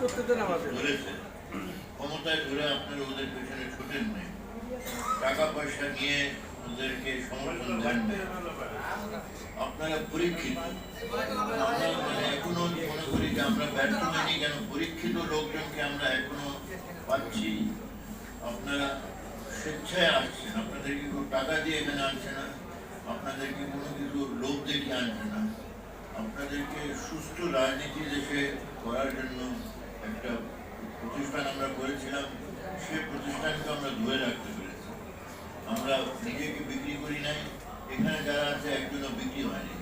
করতে দেন আমাদের। ক্ষমতায় ধরে আপনারা ওদের পেছনে ছুটেন নেই। টাকা পয়সা নিয়ে ওদেরকে সমর্থন দেন আপনারা পরীক্ষিত। আমরা মানে এখনও মনে করি যে আমরা ব্যর্থ হয়নি কেন? পরীক্ষিত লোকজনকে আমরা এখনও পাচ্ছি। আপনারা স্বেচ্ছায় আসছেন। আপনাদেরকে কোনো টাকা দিয়ে এখানে আনছে না? আপনাদেরকে কোনো কিছু লোভ দেখে আনছে না? আপনাদেরকে সুস্থ রাজনীতি দেশে করার জন্য একটা প্রতিষ্ঠান আমরা করেছিলাম সেই প্রতিষ্ঠানকে আমরা ধরে রাখতে পেরেছি। আমরা নিজেকে বিক্রি করি নাই এখানে যারা আছে একজনও বিক্রি হয়নি।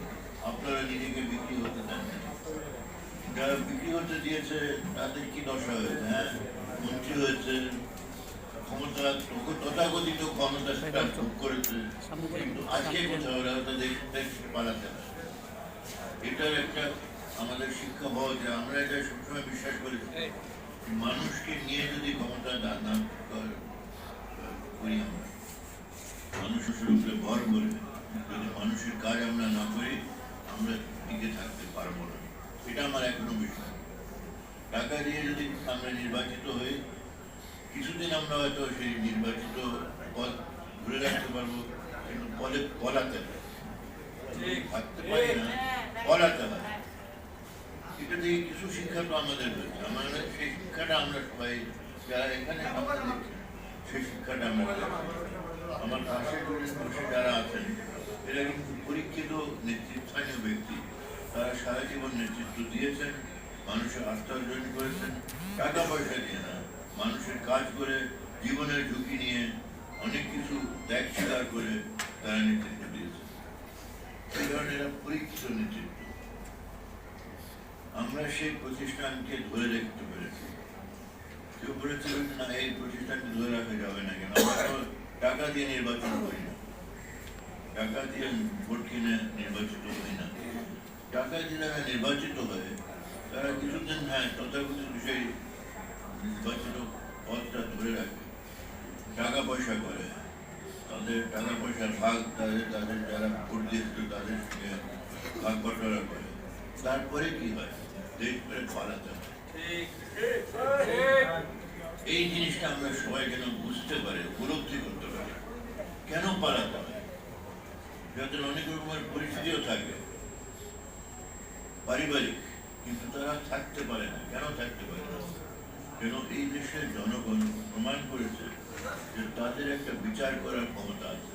আপনারা নিজেকে বিক্রি হতে দেন যারা বিক্রি হতে দিয়েছে তাদের কি দশা হয়েছে হ্যাঁ? মন্ত্রী হয়েছে ক্ষমতা তথাকথিত ক্ষমতা সেটা ভোগ করেছে। কিন্তু আজকে কোথাও ওরা হয়তো পালাতে পারে। এটার একটা আমাদের শিক্ষা হওয়া যে আমরা এটা সবসময় বিশ্বাস করি মানুষকে নিয়ে যদি ক্ষমতা দান কর- আমরা মানুষের উপরে ভর করে। যদি মানুষের কাজ আমরা না করি আমরা টিকে থাকতে পারব না। এটা আমার এখনও বিশ্বাস। টাকা দিয়ে যদি আমরা নির্বাচিত হই কিছুদিন আমরা হয়তো সেই নির্বাচিত পদ ধরে রাখতে পারব কিন্তু পদে পলাতে হবে থাকতে পারি না পলাতে হয় এটা থেকে কিছু শিক্ষা তো আমাদের হয়েছে আমাদের সেই শিক্ষাটা আমরা সবাই যারা এখানে সেই শিক্ষাটা আমরা আমার পাশে বসে যারা আছেন, এরা কিন্তু পরীক্ষিত, নেতৃস্থানীয় ব্যক্তি। তারা সারা জীবন নেতৃত্ব দিয়েছেন, মানুষের আস্থা অর্জন করেছেন, টাকা পয়সা দিয়ে না, মানুষের কাজ করে, জীবনের ঝুঁকি নিয়ে অনেক কিছু ত্যাগ স্বীকার করে তারা নেতৃত্ব আমরা সেই প্রতিষ্ঠানকে ধরে রাখতে পেরেছি। কেউ বলেছিল যে, না, এই প্রতিষ্ঠানকে ধরে রাখা যাবে না কেন? টাকা দিয়ে নির্বাচন করি না। টাকা দিয়ে ভোট কিনে নির্বাচিত হই না। টাকা দিয়ে যারা নির্বাচিত হয়, তারা কিছুদিন হ্যাঁ তথাকথিত সেই নির্বাচিত পদটা ধরে রাখে। টাকা পয়সা করে। তাদের টাকা পয়সার ভাগ তাদের তাদের যারা ভোট দিয়েছিল, তাদের সঙ্গে ভাগ বটরা করে। তারপরে কি হয়? এই জিনিসটা আমরা সবাই বুঝতে পারি, উপলব্ধি করতে কেন পালাতে যাতে অনেক রকমের পরিস্থিতিও পারিবারিক, কিন্তু তারা থাকতে পারে না। কেন থাকতে পারে না? কেন এই দেশের জনগণ প্রমাণ করেছে যে তাদের একটা বিচার করার ক্ষমতা আছে।